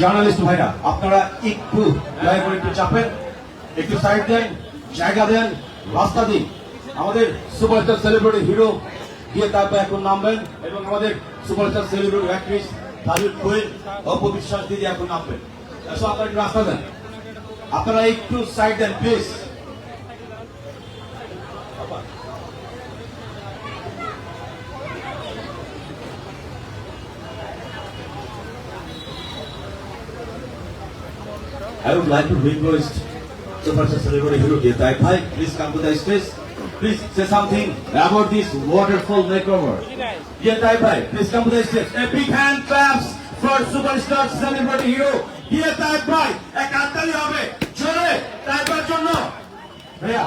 Journalist ভাইরা, আপনারা একটু দয়া করে একটু চাপেন, একটু সাইড দেন, জায়গা দেন, রাস্তা দিন। আমাদের সুপারস্টার সেলিব্রিটি হিরো গিয়ে তারপর এখন নামবেন এবং আমাদের সুপারস্টার সেলিব্রিটি অ্যাক্ট্রেস তাজুল কোয়েল অপবিশ্বাস দিদি এখন নামবেন। আপনারা একটু রাস্তা দেন। আপনারা একটু side then please I would like to request Superstar Celebrity Hero Getai Bhai, please come to the stage. Please say something about this waterfall makeover. Getai Bhai, please come to the stage. A big hand claps for Superstar Celebrity Hero Getai Bhai. এক হাততালি হবে জোরে তাইবার জন্য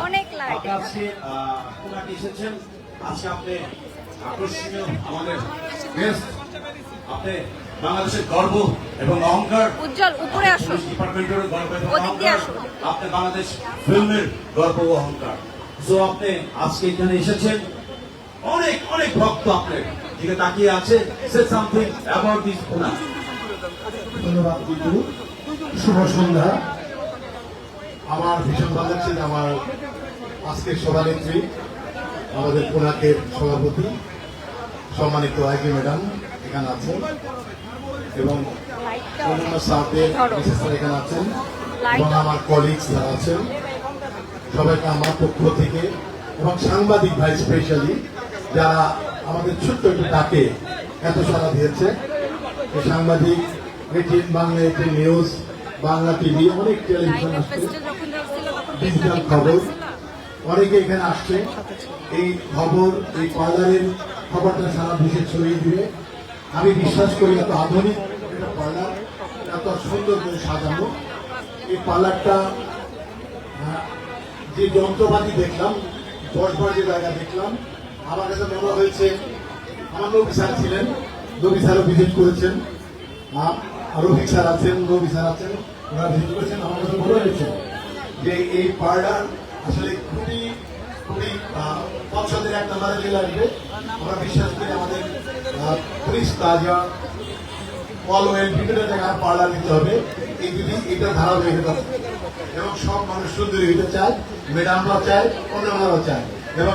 অনেক আপনি আজকে আহ, কোনাকে এসেছেন আজকে আপনি আকর্ষণীয় আমাদের গেস্ট আপনি বাংলাদেশের গর্ব এবং অহংকার উজ্জ্বল উপরে আসুন। ডিপার্টমেন্টের গর্ব এবং অহংকার। আপনি বাংলাদেশ ফিল্মের গর্ব ও অহংকার। সো আপনি আজকে এখানে এসেছেন। অনেক অনেক ভক্ত আপনার দিকে তাকিয়ে আছে। সে সামথিং অ্যাবাউট দিস পুনা ধন্যবাদ কিন্তু। শুভ সন্ধ্যা। আমার ভীষণ ভালো লাগছে যে আমার আজকের সভানেত্রী আমাদের কোনাকের সভাপতি সম্মানিত আইজি ম্যাডাম এখানে আছেন। এবং অন্যান্য স্টাফদের বিশেষ এখানে আছেন এবং আমার কলিগস যারা আছেন সবাইকে আমার পক্ষ থেকে এবং সাংবাদিক ভাই স্পেশালি যারা আমাদের ছোট্ট একটু ডাকে এত সারা দিয়েছে। এই সাংবাদিক ATN Bangla ATN news Bangla TV অনেক টেলিভিশন আসছে। ডিজিটাল খবর। অনেকে এখানে আসছে। এই খবর এই পার্লারের খবরটা সারা দেশে ছড়িয়ে দিবে। আমি বিশ্বাস করি এত আধুনিক একটা পার্লার এত সুন্দর করে সাজানো। এই পার্লারটা আহ, যে যন্ত্রপাতি দেখলাম বসবার যে জায়গা দেখলাম আমার কাছে মনে হয়েছে আমার নবী স্যার ছিলেন নবী স্যারও ভিজিট করেছেন রফিক স্যার আছেন নবী স্যার আছেন ওরা ভিজিট করেছেন আমার কাছে মনে হয়েছে যে এই পার্লার আসলে খুবই খুবই পছন্দের এক আসবে আমরা বিশ্বাস করি আমাদের পুলিশ তাজা বিভিন্ন জায়গায় দিতে হবে, এই এটা। এবং সব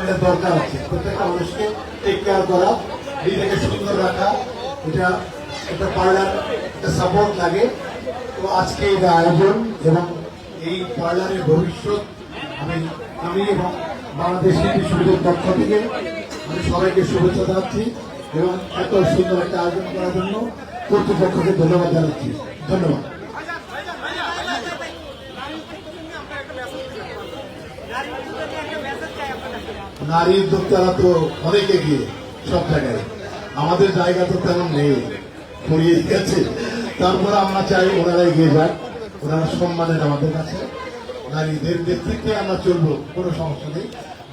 এটা দরকার আছে। প্রত্যেকটা মানুষকে করা, নিজেকে সুন্দর রাখা, এটা একটা পার্লার একটা সাপোর্ট লাগে। তো আজকে যে আয়োজন এবং এই পার্লারের ভবিষ্যৎ আমি আমি এবং বাংলাদেশ শিল্পী পক্ষ থেকে আমি সবাইকে শুভেচ্ছা জানাচ্ছি এবং এত সুন্দর একটা আয়োজন করার জন্য কর্তৃপক্ষকে ধন্যবাদ জানাচ্ছি। ধন্যবাদ। নারী উদ্যোক্তারা তো অনেক এগিয়ে সব জায়গায়। আমাদের জায়গা তো তেমন নেই। ছড়িয়ে গেছে। তারপর আমরা চাই ওনারা এগিয়ে যাক। ওনারা সম্মানের আমাদের কাছে। নারীদের নেতৃত্বে আমরা চলবো, কোনো সমস্যা নেই।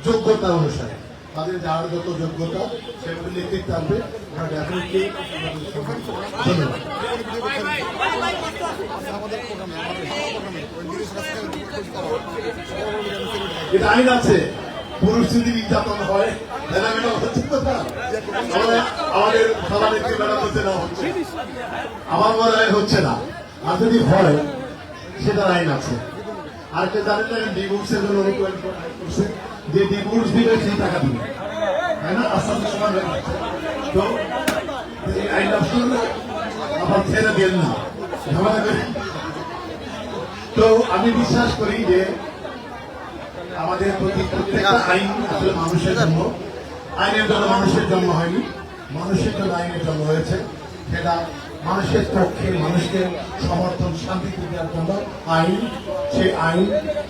যোগ্যতা অনুসারে। তাদের যার যত যোগ্যতা, সেগুলো ডেফিনেটলি ধন্যবাদ। এটা আইন আছে। পুরুষ যদি নির্যাতন হয়, তাহলে ম্যাডাম হচ্ছে। আমার মনে হয় হচ্ছে না। আর যদি হয়, সেটার আইন আছে। আর একটা জানেন না ডিভোর্সের জন্য যে ডিভোর্স দিবে সেই টাকা দিবে। তাই না? আস্তে সমান তো এই আইনটা শুনলে আবার ছেড়ে দেন না। তো আমি বিশ্বাস করি যে আমাদের প্রতি প্রত্যেকটা আইন আসলে মানুষের জন্য, আইনের জন্য মানুষের জন্ম হয়নি। মানুষের জন্য আইনের জন্ম হয়েছে। সেটা মানুষের পক্ষে, মানুষকে সমর্থন, শান্তি দেওয়ার জন্য আইন সেই আইন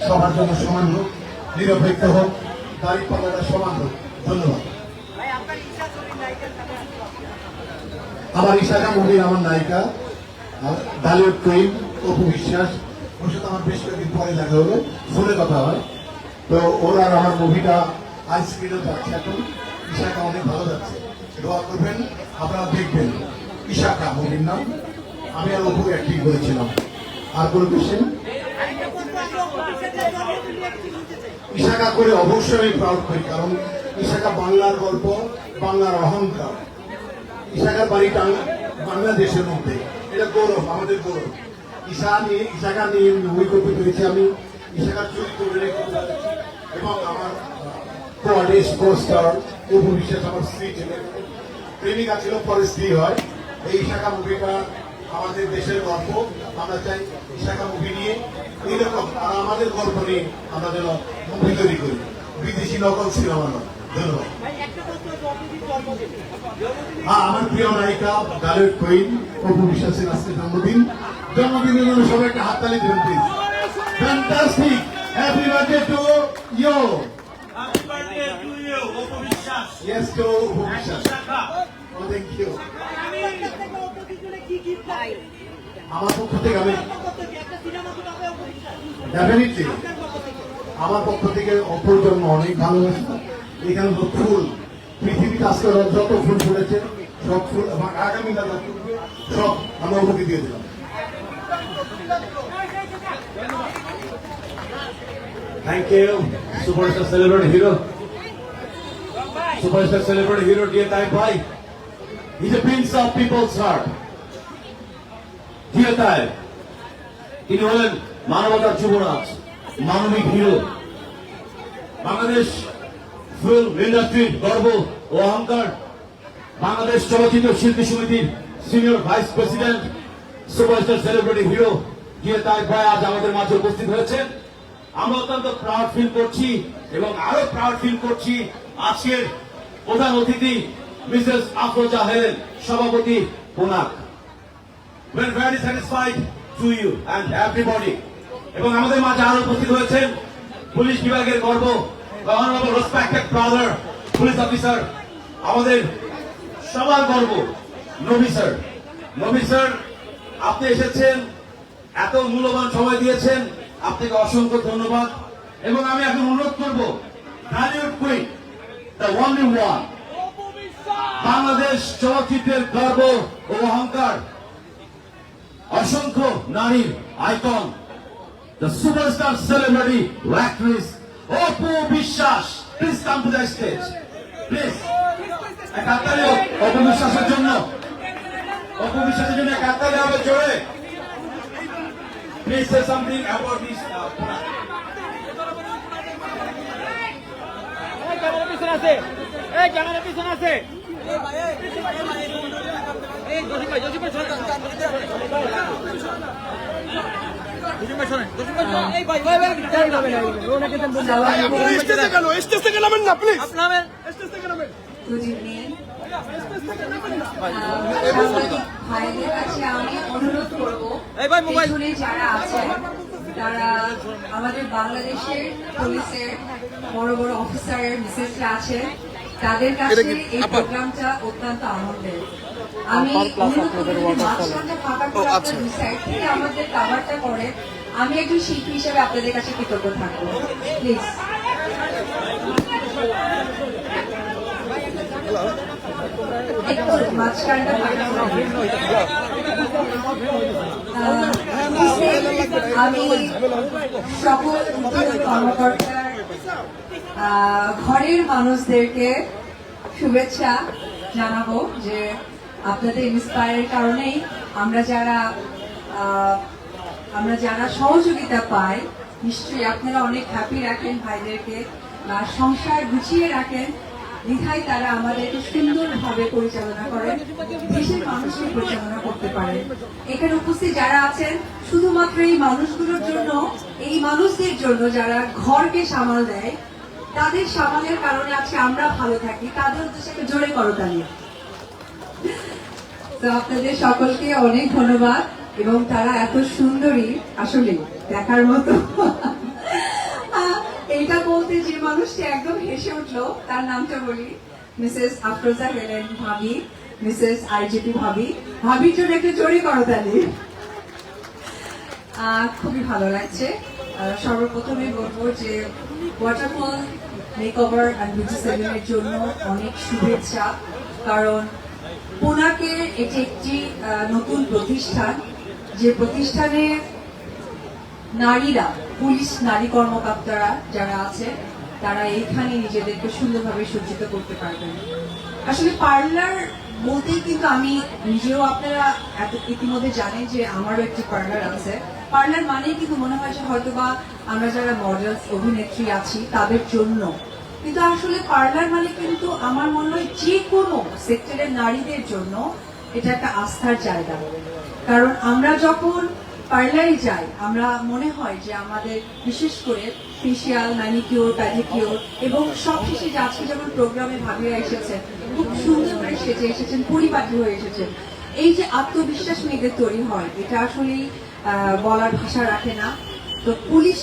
সবার জন্য সমান হোক। নিরপেক্ষ হোক দাঁড়িয়ে পাল্লাটা সমান হোক। ধন্যবাদ। আমার ইশাকা মুভির আমার নায়িকা ডালিউড কুইন অপু বিশ্বাস। ওর সাথে আমার বেশ কয়েকদিন পরে দেখা হলো ফোনে কথা হয়। তো ওর আর আমার মুভিটা আইসক্রিনও যাচ্ছে এখন। ইশাকা অনেক ভালো যাচ্ছে দোয়া করবেন আপনারা দেখবেন। ইশাকা মুভির নাম। আমি আর অপু অ্যাক্টিং করেছিলাম। আর কোনো কোশ্চেন ইশাকা করে অবশ্যই আমি প্রাউড করি কারণ ইশাকা বাংলার গল্প, বাংলার অহংকার। ইশাকার বাড়িটা বাংলাদেশের মধ্যে। এটা গৌরব, আমাদের গৌরব। ঈশা নিয়ে, ঈশাকা নিয়ে মুভি করতে পেরেছি, আমি ঈশাকার চুরি করে রেখে এবং আমার কোয়ার্ডিস কোস্টার অপু বিশ্বাস, আমার স্ত্রী ছিলেন। প্রেমিকা ছিল, পরে স্ত্রী হয়। এই ঈশাকা মুভিটা আমাদের দেশের গল্প। আমরা চাই ঈশাকা মুভি নিয়ে এইরকম আর আমাদের গল্প নিয়ে আমরা যেন মুভি তৈরি করি। বিদেশি নকল সিনেমা নয় ধন্যবাদ। হ্যাঁ আমার প্রিয় নায়িকা গালের কুইন অপু বিশ্বাসের আজকে জন্মদিন। জন্মদিনের জন্য সবাই একটা হাততালি দেবেন please fantastic happy birthday to you Happy birthday to you, Opo Biswas. Yes to Apu Biswas. Oh thank you আমার পক্ষ থেকে আমি ডেফিনেটলি আমার পক্ষ থেকে অপর জন্য অনেক ভালোবাসা এখানে তো ফুল পৃথিবীতে আজকে যত ফুল ফুটেছে সব ফুল এবং আগামী যত ফুটবে, সব আমরা অপুকে দিয়ে দিলাম Thank you, superstar celebrity hero. Superstar celebrity hero, dear Tai Bhai. He's a prince of people's heart. Dear Tai, তিনি হলেন মানবতার যুবরাজ মানবিক হিরো। বাংলাদেশ ফিল্ম ইন্ডাস্ট্রির গর্ব ও অহংকার। বাংলাদেশ চলচ্চিত্র শিল্পী সমিতির senior vice president superstar celebrity hero গিয়ে তাই ভাই আজ আমাদের মাঝে উপস্থিত হয়েছেন। আমরা অত্যন্ত প্রাউড ফিল করছি এবং আরও প্রাউড ফিল করছি আজকের প্রধান অতিথি, মিসেস আফরোজা হেলেন সভাপতি পোনাক। We're very satisfied to you and everybody. এবং আমাদের মাঝে আরও উপস্থিত হয়েছেন পুলিশ বিভাগের গর্ব পুলিশ অফিসার আমাদের সবার গর্ব, নবী স্যার নবী স্যার আপনি এসেছেন, এত মূল্যবান সময় দিয়েছেন, আপনাকে অসংখ্য ধন্যবাদ। এবং আমি এখন অনুরোধ করব Dhallywood queen the only one Bangladesh চলচ্চিত্রের গর্ব ও অহংকার, অসংখ্য নারীর icon. The superstar celebrity actress Apu Biswas please come to the stage please এক হাততালি অপু বিশ্বাসের জন্য। অপু বিশ্বাসের জন্য এক হাততালি হবে জোরে। Please say something about this আছে। এই ক্যামেরা পিছনে আছে। এই জসিম ভাই জসিম ভাই তারা আমাদের বাংলাদেশের পুলিশের বড় বড় অফিসারের মিসেসরা আছেন তাদের কাছে এই প্রোগ্রামটা অত্যন্ত আনন্দের। আমি অনুরোধ করব যদি মাঝখানটা ফাঁকা করে আপনারা দুই সাইড থেকে আমাদের কাভারটা করে। আমি একজন শিল্পী হিসেবে আপনাদের কাছে কৃতজ্ঞ থাকব। প্লিজ আমি সকল কর্মকর্তার ঘরের মানুষদেরকে শুভেচ্ছা জানাব যে আপনাদের ইন্সপায়ারের কারণেই আমরা যারা আমরা যারা সহযোগিতা পাই, নিশ্চয়ই আপনারা অনেক হ্যাপি রাখেন, ভাইদেরকে বা সংসার গুছিয়ে রাখেন। দ্বিধায় তারা আমাদেরকে সুন্দরভাবে পরিচালনা করেন, দেশের মানুষকে পরিচালনা করতে পারে এখানে উপস্থিত যারা আছেন, শুধুমাত্র এই মানুষগুলোর জন্য, এই মানুষদের জন্য যারা ঘরকে সামাল দেয়, তাদের সামালের কারণে আজকে আমরা ভালো থাকি, তাদের উদ্দেশ্যে জোরে করতালি। তো আপনাদের সকলকে অনেক ধন্যবাদ এবং তারা এত সুন্দরী, আসলে দেখার মতো। এইটা বলতে যে মানুষটি একদম হেসে উঠল, তার নামটা বলি। মিসেস আফরোজা হেলেন ভাবি, মিসেস আইজিপি ভাবি। ভাবির জন্য একটু জোরে করো তাহলে। খুবই ভালো লাগছে। সর্বপ্রথমে বলব যে ওয়াটারফল মেকওভার অ্যান্ড বিউটি সেলুনের জন্য অনেক শুভেচ্ছা, কারণ পোনাকের এটি একটি নতুন প্রতিষ্ঠান। যে প্রতিষ্ঠানে নারীরা, পুলিশ নারী কর্মকর্তারা যারা আছে, তারা এইখানে নিজেদেরকে সুন্দরভাবে সজ্জিত করতে পারবেন। আসলে পার্লার বলতেই কিন্তু আমি নিজেও আপনারা এত ইতিমধ্যে জানেন যে আমারও একটি পার্লার আছে। পার্লার মানেই কিন্তু মনে হয় যে হয়তো বা আমরা যারা মডেলস, অভিনেত্রী আছি, তাদের জন্য কিন্তু আসলে পার্লার মানে কিন্তু আমার মনে হয় যে কোনো সেক্টরের নারীদের জন্য এটা একটা আস্থার জায়গা। কারণ আমরা যখন পার্লারে যাই, আমরা মনে হয় যে আমাদের বিশেষ করে ফেসিয়াল ম্যানিকিওর প্যাডিকিওর এবং সব শেষে যে আজকে যেমন প্রোগ্রামে ভাবিয়া এসেছেন, খুব সুন্দর করে সেজে এসেছেন, পরিপাটি হয়ে এসেছেন। এই যে আত্মবিশ্বাস মেয়েদের তৈরি হয়, এটা আসলেই বলার ভাষা রাখে না। তো পুলিশ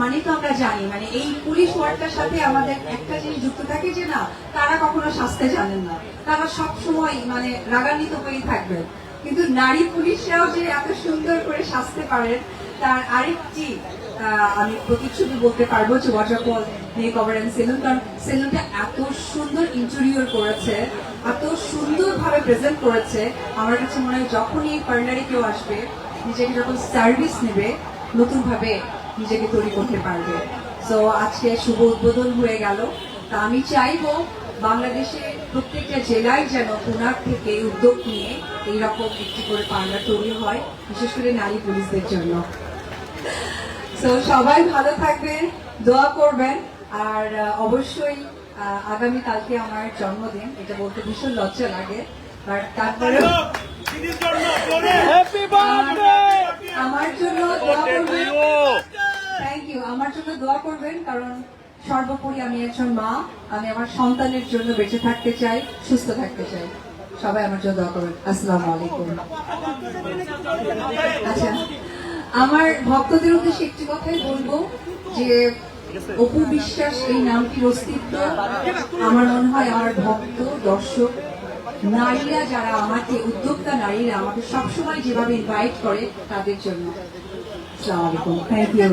মানে তো আমরা জানি মানে এই পুলিশ ওয়ার্ডটার সাথে আমাদের একটা জিনিস যুক্ত থাকে যে না, তারা কখনো শাস্তে জানেন না। তারা সব সময় মানে রাগান্বিত হয়েই থাকবে। কিন্তু নারী পুলিশরাও যে এত সুন্দর করে সাজতে পারেন, তার আরেকটি আমি প্রতিচ্ছবি বলতে পারব যে ওয়াটারফল মেক ওভার সেলুন কারণ সেলুনটা এত সুন্দর ইন্টেরিয়র করেছে, এত সুন্দরভাবে প্রেজেন্ট করেছে। আমার কাছে মনে হয় যখনই পার্লারে কেউ আসবে, নিজেকে যখন সার্ভিস নেবে নতুন ভাবে নিজেকে তৈরি করতে পারবে। তো আজকে শুভ উদ্বোধন হয়ে গেল। তা আমি চাইব বাংলাদেশে প্রত্যেকটা জেলায় যেন পুনার থেকে উদ্যোগ নিয়ে এইরকম একটি করে পার্লার তৈরি হয় বিশেষ করে নারী পুলিশদের জন্য। তো সবাই ভালো থাকবেন দোয়া করবেন আর অবশ্যই আগামী কালকে আমার জন্মদিন। এটা বলতে ভীষণ লজ্জা লাগে তারপরে আমার জন্য দোয়া করবেন। থ্যাংক ইউ আমার জন্য দোয়া করবেন, কারণ সর্বোপরি আমি একজন মা, আমি আমার সন্তানের জন্য বেঁচে থাকতে চাই, সুস্থ থাকতে চাই। সবাই আমার জন্য দোয়া করবেন। আসসালামু আলাইকুম। আচ্ছা আমার ভক্তদের উদ্দেশ্যে একটি কথাই বলব, যে অপু বিশ্বাস, এই নামটির অস্তিত্ব, আমার মনে হয় আমার ভক্ত, দর্শক, নারীরা যারা আমাকে, উদ্যোক্তা নারীরা আমাকে সবসময় যেভাবে ইনভাইট করে, তাদের জন্য। আসসালামু আলাইকুম থ্যাংক ইউ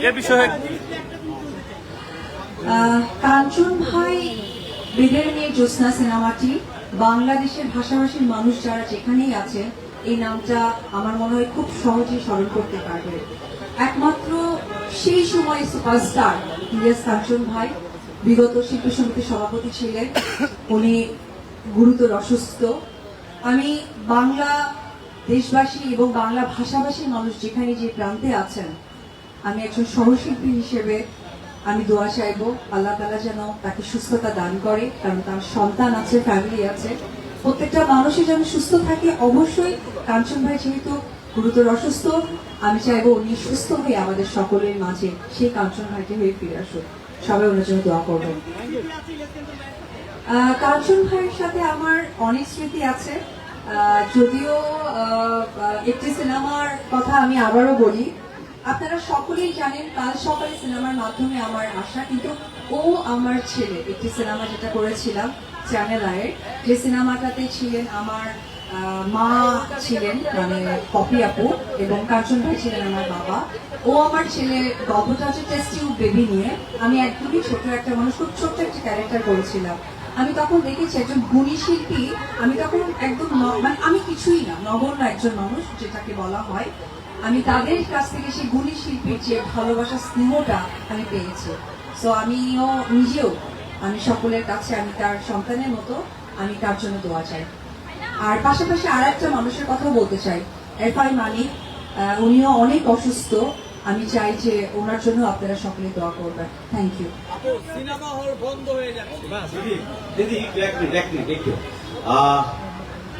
এ বিষয়ে আহ, কাঞ্চন ভাই বেদের মেয়ে জ্যোৎস্না সিনেমাটি বাংলাদেশের ভাষাভাষীর মানুষ যারা যেখানেই আছে এই নামটা আমার মনে হয় খুব সহজেই স্মরণ করতে পারবে। একমাত্র সেই সময় সুপারস্টার ইলিয়াস কাঞ্চন ভাই বিগত শিল্পী সমিতির সভাপতি ছিলেন। উনি গুরুতর অসুস্থ। আমি বাংলা দেশবাসী এবং বাংলা ভাষাভাষীর মানুষ যেখানে যে প্রান্তে আছেন, আমি একজন সহশিল্পী হিসেবে আমি দোয়া চাইব, আল্লাহ তালা যেন তাকে সুস্থতা দান করে, কারণ তার সন্তান আছে ফ্যামিলি আছে। প্রত্যেকটা মানুষই যেন সুস্থ থাকে, অবশ্যই। কাঞ্চন ভাই যেহেতু গুরুতর অসুস্থ, আমি চাইব উনি সুস্থ হয়ে আমাদের সকলের মাঝে সেই কাঞ্চন ভাইকে হয়ে ফিরে আসুক। সবাই ওনার জন্য দোয়া করবেন। কাঞ্চন ভাইয়ের সাথে আমার অনেক স্মৃতি আছে। যদিও একটি সিনেমার কথা আমি আবারও বলি, আপনারা সকলেই জানেন কাল সকালে সিনেমার মাধ্যমে আমার আসা কিন্তু ও আমার ছেলে, একটি সিনেমা যেটা করেছিলাম চ্যানেল আয়ের যে সিনেমাটাতে ছিলেন আমার মা ছিলেন মানে পপি আপু এবং কাঞ্চন ভাই ছিলেন আমার বাবা। ও আমার ছেলে, গল্পটা হচ্ছে টেস্ট টিউব বেবি নিয়ে। আমি একদমই ছোট একটা মানুষ, খুব ছোট্ট একটা ক্যারেক্টার করেছিলাম। আমি তখন দেখেছি একজন গুণী শিল্পী আমি তখন একদম মানে আমি কিছুই না নগণ্য একজন মানুষ যেটাকে বলা হয়। আমি তাদের কাছ থেকে সেই গুণী শিল্পীর যে ভালোবাসা স্নেহটা আমি পেয়েছি। সো আমিও নিজেও আমি সকলের কাছে আমি তার সন্তানের মতো আমি তার জন্য দোয়া চাই। আর পাশাপাশি আর একটা মানুষের কথা বলতে চাই। এফআই আহ, উনিও অনেক অসুস্থ। আমি চাই যে ওনার জন্য আপনারা সকলে দোয়া করবেন। থ্যাংক ইউ সিনেমা হল বন্ধ হয়ে যাচ্ছে। দিদি দিদি এক মিনিট এক মিনিট একটু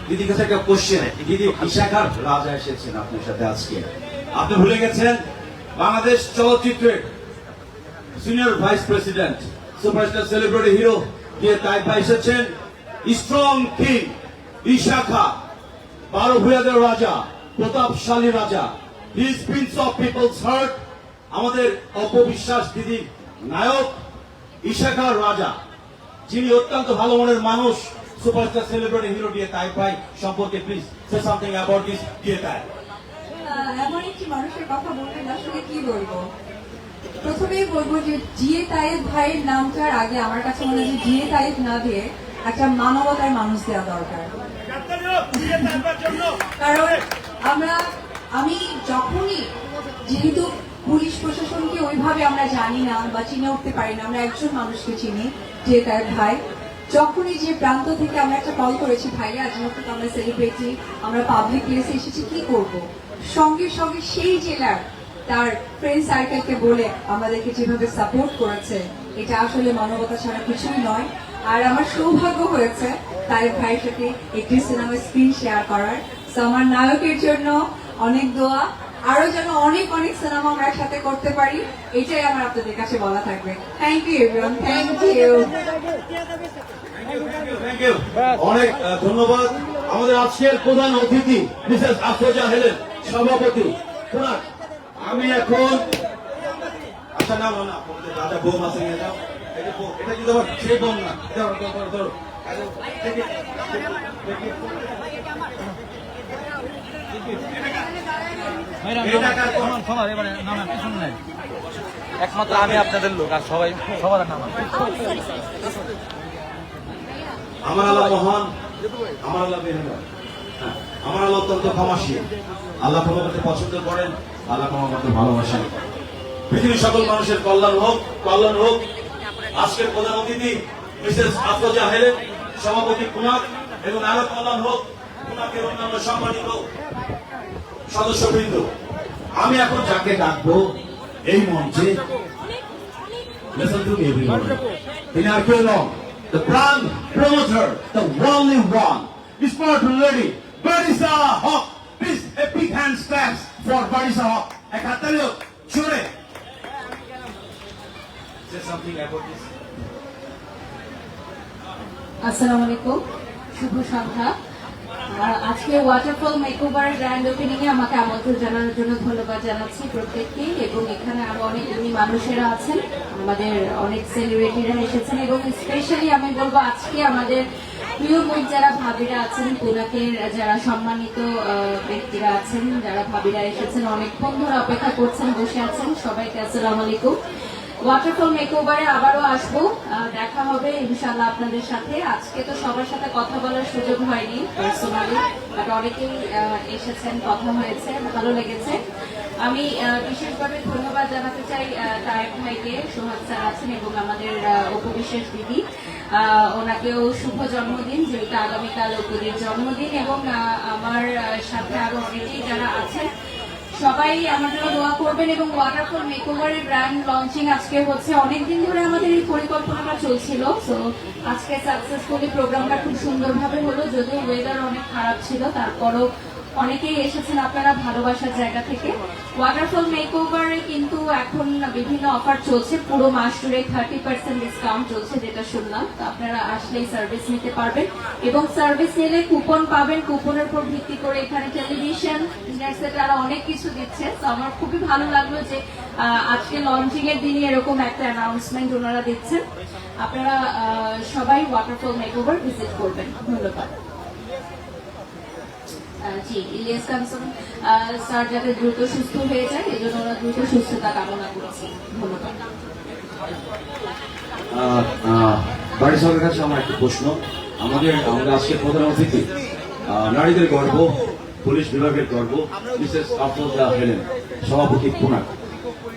দিদির কাছে একটা কোশ্চেন দিদি বিশাখার রাজা এসেছেন আপনার সাথে আজকে। আপনি ভুলে গেছেন? বাংলাদেশ চলচ্চিত্রের senior vice president superstar celebrity hero দিয়ে তাইফা এসেছেন। স্ট্রং কিং বিশাখা বারো ভূয়াদের রাজা প্রতাপশালী রাজা। His prince of people's heart আমাদের অপবিশ্বাস দিদির নায়ক ইশাখার রাজা যিনি অত্যন্ত ভালো মনের মানুষ সুপারস্টার সেলিব্রিটি হিরো দিয়ে তাই ভাই সম্পর্কে please say something about this দিয়ে তাই এমন একটি মানুষের কথা বলবেন আসলে কি বলব? প্রথমেই বলব যে জিএ তায়েব ভাইয়ের নামটার আগে আমার কাছে মনে হয় জিএ তায়েব না দিয়ে একটা মানবতার মানুষ দেওয়া দরকার। কারণ আমরা আমি যখনই, যেহেতু পুলিশ প্রশাসনকে ওইভাবে আমরা জানি না বা চিনে উঠতে পারি না, আমরা একজন মানুষকে চিনি, যে তার ভাই, যখনই যে প্রান্ত থেকে আমরা একটা কল করেছি, ভাইয়া, আজ যেহেতু আমরা সেলিব্রিটি আমরা পাবলিক প্লেসে এসেছি, কি করব? সঙ্গে সঙ্গে সেই জেলার তার ফ্রেন্ড সার্কেলকে বলে আমাদেরকে যেভাবে সাপোর্ট করেছে, এটা আসলে মানবতা ছাড়া কিছুই নয়। আর আমার সৌভাগ্য হয়েছে তাই ভাইয়ের সাথে একটি সিনেমার স্ক্রিন শেয়ার করার। তো আমার নায়কের জন্য অনেক দোয়া। আরও যেন অনেক অনেক সিনেমা আমরা একসাথে করতে পারি এটাই আমার আপনাদের কাছে বলা থাকবে। থ্যাংক ইউ থ্যাংক ইউ অনেক ধন্যবাদ। আমাদের আজকের প্রধান অতিথি মিসেস আফরোজা হেলেন সভাপতি। আমি এখন আচ্ছা না না বউ, এটা না ধরো আরে, take it, take it, take it. ভাইরা এই টাকা- সমান সমান এবারে নামেন পিছন নাই একমাত্র আমি আপনাদের লোক আর সবাই সবার নাম। আমার আল্লাহ মহান আমার আল্লাহ হ্যাঁ, আমার আল্লাহ অত্যন্ত ক্ষমাশীল। আল্লাহ ক্ষমা করতে পছন্দ করেন আল্লাহ ক্ষমা করতে ভালোবাসেন। পৃথিবীর সকল মানুষের কল্যাণ হোক কল্যাণ হোক। আজকের প্রধান অতিথি মিসেস আফরোজা হেলেন সভাপতি কুমার এবং আরও কল্যাণ হোক কুমাকের অন্যান্য সম্মানিত সদস্যবৃন্দ আমি এখন যাকে ডাকবো এই মঞ্চে Listen. In our film, the brand promoter, the only one, is part lady, Barisa Hawk. Please, a big hand claps for Barisa Hawk. এক হাততালি হোক, জোরে। Say something about this. আসসালামু আলাইকুম শুভ আজকে ওয়াটারফল মেকওভার গ্র্যান্ড ওপেনিং এ আমাকে আমন্ত্রণ জানানোর জন্য ধন্যবাদ জানাচ্ছি প্রত্যেককে এবং এখানে আরও অনেক মানুষেরা আছেন, আমাদের অনেক সেলিব্রিটিরা এসেছেন এবং স্পেশালি আমি বলব আজকে আমাদের প্রিয় মুখ যারা ভাবিরা আছেন পুনাকের যারা সম্মানিত ব্যক্তিরা আছেন, যারা ভাবিরা এসেছেন, অনেকক্ষণ ধরে অপেক্ষা করছেন, বসে আছেন, সবাইকে আসসালামু আলাইকুম। ওয়াটারফল মেকওভারে আবারও আসব। দেখা হবে ইনশাল্লাহ আপনাদের সাথে। আজকে তো সবার সাথে কথা বলার সুযোগ হয়নি পার্সোনালি বাট অনেকেই এসেছেন, কথা হয়েছে, ভালো লেগেছে। আমি বিশেষভাবে ধন্যবাদ জানাতে চাই তারেক ভাইকে, সোহাগ স্যার আছেন এবং আমাদের উপবিশেষ দিদি। ওনাকেও শুভ জন্মদিন, যেহেতু আগামীকাল অপুদের জন্মদিন এবং আমার সাথে আরও অনেকেই যারা আছেন সবাই আমার জন্য দোয়া করবেন এবং ওয়াটারফল মেকওভারের ব্র্যান্ড লঞ্চিং আজকে হচ্ছে। অনেকদিন ধরে আমাদের এই পরিকল্পনাটা চলছিল। তো আজকে সাকসেসফুলি প্রোগ্রামটা খুব সুন্দরভাবে হলো। যদিও ওয়েদার অনেক খারাপ ছিল, তারপরও অনেকেই এসেছেন আপনারা ভালোবাসার জায়গা থেকে। ওয়াটারফল মেক মেকওভারে কিন্তু এখন বিভিন্ন অফার চলছে। পুরো মাস জুড়ে থার্টি পার্সেন্ট ডিসকাউন্ট চলছে যেটা শুনলাম। তো আপনারা আসলেই সার্ভিস নিতে পারবেন। এবং সার্ভিস নিলে কুপন পাবেন। কুপনের উপর ভিত্তি করে এখানে টেলিভিশন আরও অনেক কিছু দিচ্ছে। তো আমার খুবই ভালো লাগল যে আজকে লঞ্চিং এর দিনে এরকম একটা অ্যানাউন্সমেন্ট ওনারা দিচ্ছেন। আপনারা সবাই ওয়াটারফল মেকওভার ভিজিট করবেন। ধন্যবাদ। জি, ইলিয়াস স্যার যাতে দ্রুত সুস্থ হয়ে যায় এই জন্য ওরা দ্রুত সুস্থতা কামনা করছি। ধন্যবাদ। বাড়ি সরকারের কাছে আমার একটা প্রশ্ন। আমাদের আমাদের আজকে প্রধান অতিথি নারীদের গর্ব, পুলিশ বিভাগের গর্ব, মিসেস আফরোজা হেলেন, সভাপতি পুনাক।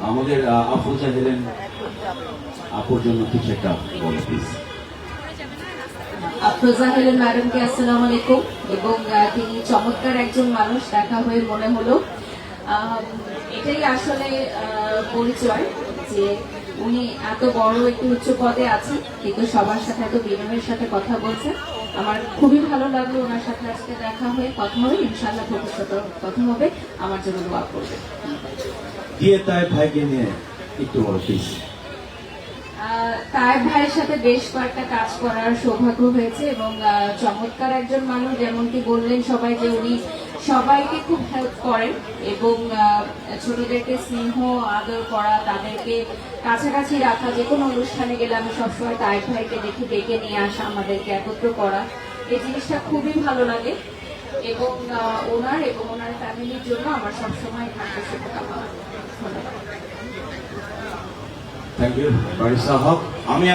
আমাদের আফরোজা হেলেন, আপুর জন্য কিছু একটা বলো প্লিজ আফরোজা হেলেন ম্যাডামকে আসসালাম আলাইকুম। এবং তিনি চমৎকার একজন মানুষ, দেখা হয়ে মনে হলো। এটাই আসলে পরিচয় যে উনি এত বড় একটি উচ্চ পদে আছেন, কিন্তু সবার সাথে এত বিনয়ের সাথে কথা বলছেন। আমার খুবই ভালো লাগল ওনার সাথে আজকে দেখা হয়ে, কথা হবে। ইনশাল্লাহ ভবিষ্যতে কথা হবে। আমার জন্য দোয়া করবে দিয়ে তাই ভাইকে নিয়ে একটু বলো তায়েব ভাইয়ের সাথে বেশ কয়েকটা কাজ করার সৌভাগ্য হয়েছে এবং চমৎকার একজন মানুষ, যেমনটি বললেন সবাই যে উনি সবাইকে খুব হেল্প করেন এবং ছোটদেরকে স্নেহ, আদর করা, তাদেরকে কাছাকাছি রাখা যে কোনো অনুষ্ঠানে গেলে আমি সবসময় তায়েব ভাইকে দেখে ডেকে নিয়ে আসা, আমাদেরকে একত্র করা, এই জিনিসটা খুবই ভালো লাগে এবং ওনার এবং ওনার ফ্যামিলির জন্য আমার সবসময় থাকবে শুভকামনা। ধন্যবাদ। থ্যাংক ইউ বাড়ি হক আমি